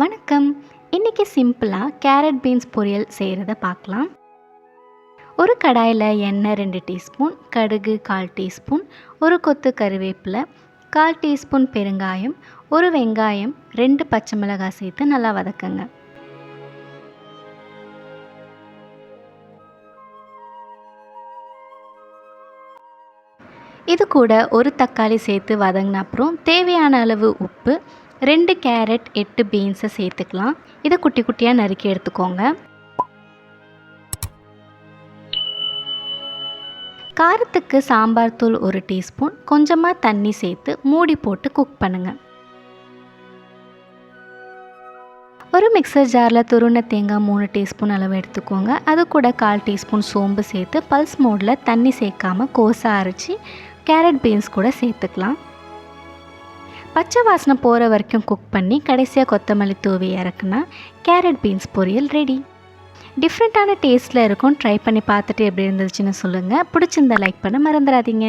வணக்கம். இன்றைக்கி சிம்பிளாக கேரட் பீன்ஸ் பொரியல் செய்கிறத பார்க்கலாம் ஒரு கடாயில் எண்ணெய் ரெண்டு டீஸ்பூன் கடுகு கால் டீஸ்பூன் ஒரு கொத்து கருவேப்பிலை கால் டீஸ்பூன் பெருங்காயம் ஒரு வெங்காயம் ரெண்டு பச்சை மிளகாய் சேர்த்து நல்லா வதக்குங்க. இது கூட ஒரு தக்காளி சேர்த்து வதங்கின அப்புறம் தேவையான அளவு உப்பு ரெண்டு கேரட் எட்டு பீன்ஸை சேர்த்துக்கலாம். இதை குட்டி குட்டியாக நறுக்கி எடுத்துக்கோங்க. காரத்துக்கு சாம்பார் தூள் ஒரு டீஸ்பூன். கொஞ்சமாக தண்ணி சேர்த்து மூடி போட்டு குக் பண்ணுங்கள் ஒரு மிக்சர் ஜாரில் துருண தேங்காய் மூணு டீஸ்பூன் அளவு எடுத்துக்கோங்க. அது கூட கால் டீஸ்பூன் சோம்பு சேர்த்து பல்ஸ் மோடில் தண்ணி சேர்க்காமல் கோசா அரைச்சி கேரட் பீன்ஸ் கூட சேர்த்துக்கலாம். பச்சை வாசனை போகிற வரைக்கும் குக் பண்ணி கடைசியாக கொத்தமல்லி தூவி இறக்குனா கேரட் பீன்ஸ் பொரியல் ரெடி டிஃப்ரெண்ட்டான டேஸ்ட்டில் இருக்கும். ட்ரை பண்ணி பார்த்துட்டு எப்படி இருந்துச்சுன்னு சொல்லுங்கள் பிடிச்சிருந்தா லைக் பண்ண மறந்துடாதீங்க.